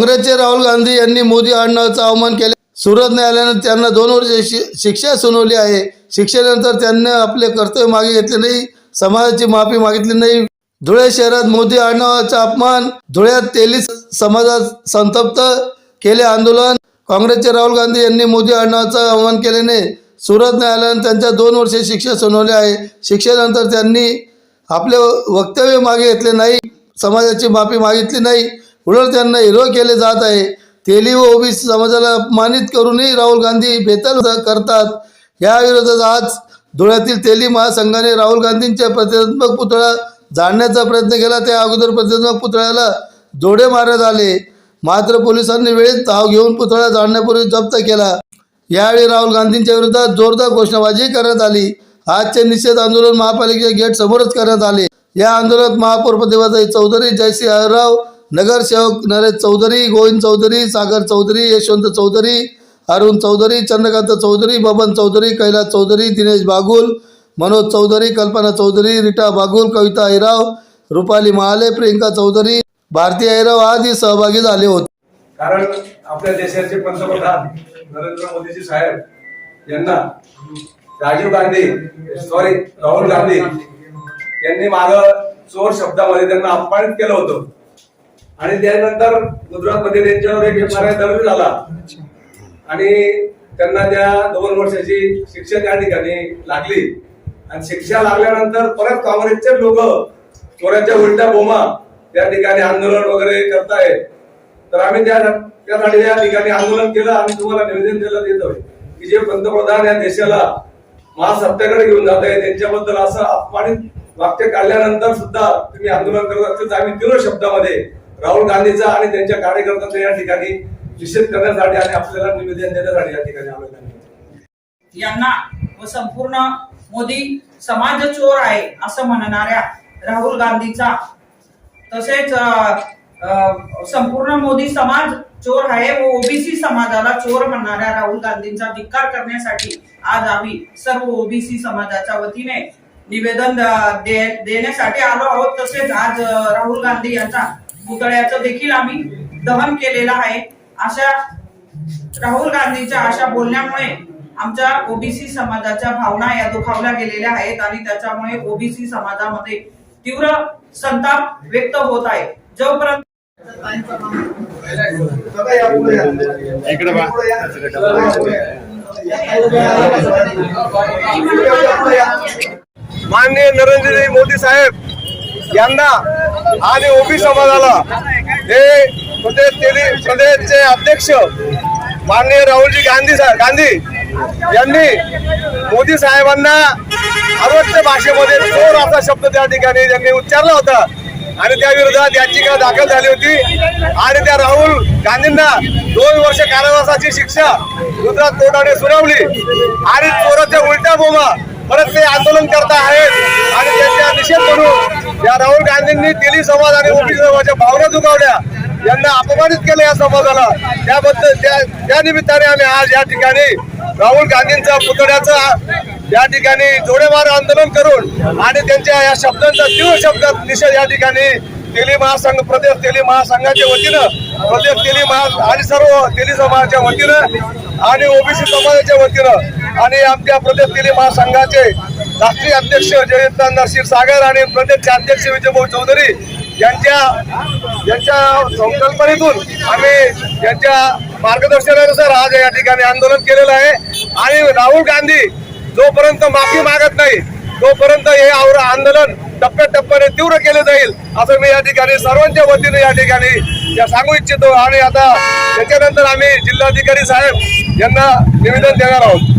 काँग्रेसचे राहुल गांधी यांनी मोदी आडनावाचा अवमान केले. सुरत न्यायालयानं त्यांना दोन वर्ष शि- शिक्षा सुनावली आहे. शिक्षेनंतर त्यांनी आपले कर्तव्य मागे घेतले नाही. समाजाची माफी मागितली नाही. धुळे शहरात मोदी आडनावाचा अपमान धुळ्यात तेली समाजात संतप्त केले आंदोलन. काँग्रेसचे राहुल गांधी यांनी मोदी आडनावाचा अवमान नाही. सुरत न्यायालयानं त्यांच्या दोन वर्षे शिक्षा सुनावली आहे. शिक्षेनंतर त्यांनी आपले वक्तव्य मागे घेतले नाही. समाजाची माफी मागितली नाही. उलट त्यांना हिरो केले जात आहे. तेली व ओबीसी समाजाला अपमानित करूनही राहुल गांधी बेताल करतात. या विरोधात आज धुळ्यातील तेली महासंघाने राहुल गांधींच्या प्रतिकात्मक पुतळा जाळण्याचा प्रयत्न केला. त्या अगोदर प्रतिकात्मक पुतळ्याला जोडे मारण्यात आले. मात्र पोलिसांनी वेळेत धाव घेऊन पुतळा जाळण्यापूर्वी जप्त केला. यावेळी राहुल गांधींच्या विरोधात जोरदार घोषणाबाजी करण्यात आली. आजचे निषेध आंदोलन महापालिकेच्या गेट समोरच करण्यात आले. या आंदोलनात महापौर प्रतिभाताई चौधरी जयसिंह राव नगरसेवक नरेश चौधरी गोविंद चौधरी सागर चौधरी यशवंत चौधरी अरुण चौधरी चंद्रकांत चौधरी बबन चौधरी कैलास चौधरी दिनेश बागुल मनोज चौधरी कल्पना चौधरी रिटा बागुल कविता ऐराव रुपाली महाले प्रियंका चौधरी भारती ऐराव आदी सहभागी झाले होते. कारण आपल्या देशाचे पंतप्रधान नरेंद्र मोदीजी साहेब यांना राजीव गांधी सॉरी राहुल गांधी यांनी माग चोर शब्दामध्ये त्यांना अपमानित केलं होतं. आणि त्यानंतर गुजरातमध्ये त्यांच्यावर एक एफ दर्ज झाला. आणि त्यांना त्या दोन वर्षाची शिक्षा त्या ठिकाणी लागली. आणि शिक्षा लागल्यानंतर परत काँग्रेसचे लोक चोऱ्याच्या उलट्या बोमा त्या ठिकाणी आंदोलन वगैरे करतायत. तर आम्ही त्या त्यासाठी या ठिकाणी आंदोलन केलं आणि तुम्हाला निवेदन दिलं देतोय की जे पंतप्रधान या देशाला महासत्तेकडे घेऊन जात आहे त्यांच्याबद्दल असं अपमानित वाक्य काढल्यानंतर सुद्धा तुम्ही आंदोलन करत असतील तर आम्ही तीव्र शब्दामध्ये राहुल गांधीचा आणि त्यांच्या कार्यकर्त्यांचा या ठिकाणी निषेध करण्यासाठी आणि आपल्याला निवेदन देण्यासाठी या ठिकाणी आलो यांना व संपूर्ण मोदी समाज चोर आहे असं म्हणणाऱ्या राहुल गांधीचा. तसेच संपूर्ण मोदी समाज चोर आहे व ओबीसी समाजाला चोर म्हणणाऱ्या राहुल गांधींचा धिक्कार करण्यासाठी आज आम्ही सर्व ओबीसी समाजाच्या वतीने निवेदन दे- देण्यासाठी आलो आहोत. तसेच आज राहुल गांधी यांचा पुतळ्याचं देखील आम्ही दहन केलेलं आहे. अशा राहुल गांधीच्या अशा बोलण्यामुळे आमच्या ओबीसी समाजाच्या भावना या दुखावल्या गेलेल्या आहेत आणि त्याच्यामुळे ओबीसी समाजामध्ये तीव्र संताप व्यक्त होत आहे. जोपर्यंत माननीय नरेंद्र मोदी साहेब यांना आणि ओबी समाजाला हे म्हणजे प्रदेश प्रदेशचे अध्यक्ष माननीय राहुलजी गांधी सा- गांधी यांनी मोदी साहेबांना अरवत्य भाषेमध्ये चोर असा शब्द त्या ठिकाणी त्यांनी उच्चारला होता. आणि त्या विरोधात याचिका दाखल झाली होती. आणि त्या राहुल गांधींना दोन वर्ष कारावासाची शिक्षा गुजरात कोर्टाने सुनावली. आणि चोराच्या उलट्या बोमा परत ते आंदोलन करता आहेत. आणि त्यांचा निषेध म्हणून या राहुल गांधींनी तेली समाज आणि ओबीसी समाजाच्या भावना दुखावल्या. यांना अपमानित केलं या समाजाला. त्याबद्दल त्या त्या निमित्ताने आम्ही आज या ठिकाणी राहुल गांधींचा पुतळ्याचा या ठिकाणी जोडेमार आंदोलन करून आणि त्यांच्या या शब्दांचा तीव्र शब्दात निषेध या ठिकाणी तेली महासंघ प्रदेश तेली महासंघाच्या वतीनं प्रदेश तेली महा आणि सर्व तेली समाजाच्या वतीनं आणि ओबीसी समाजाच्या वतीनं आणि आमच्या प्रदेश तेली महासंघाचे राष्ट्रीय अध्यक्ष जयंत नरसिंह सागर आणि प्रदेशचे अध्यक्ष विजयभाऊ चौधरी यांच्या यांच्या संकल्पनेतून आम्ही यांच्या मार्गदर्शनानुसार आज या ठिकाणी आंदोलन केलेलं आहे. आणि राहुल गांधी जोपर्यंत माफी मागत नाही तोपर्यंत हे आवर- आंदोलन टप्प्याटप्प्याने तीव्र केले जाईल असं मी या ठिकाणी सर्वांच्या वतीने या ठिकाणी या सांगू इच्छितो. आणि आता त्याच्यानंतर आम्ही जिल्हाधिकारी साहेब यांना निवेदन देणार आहोत.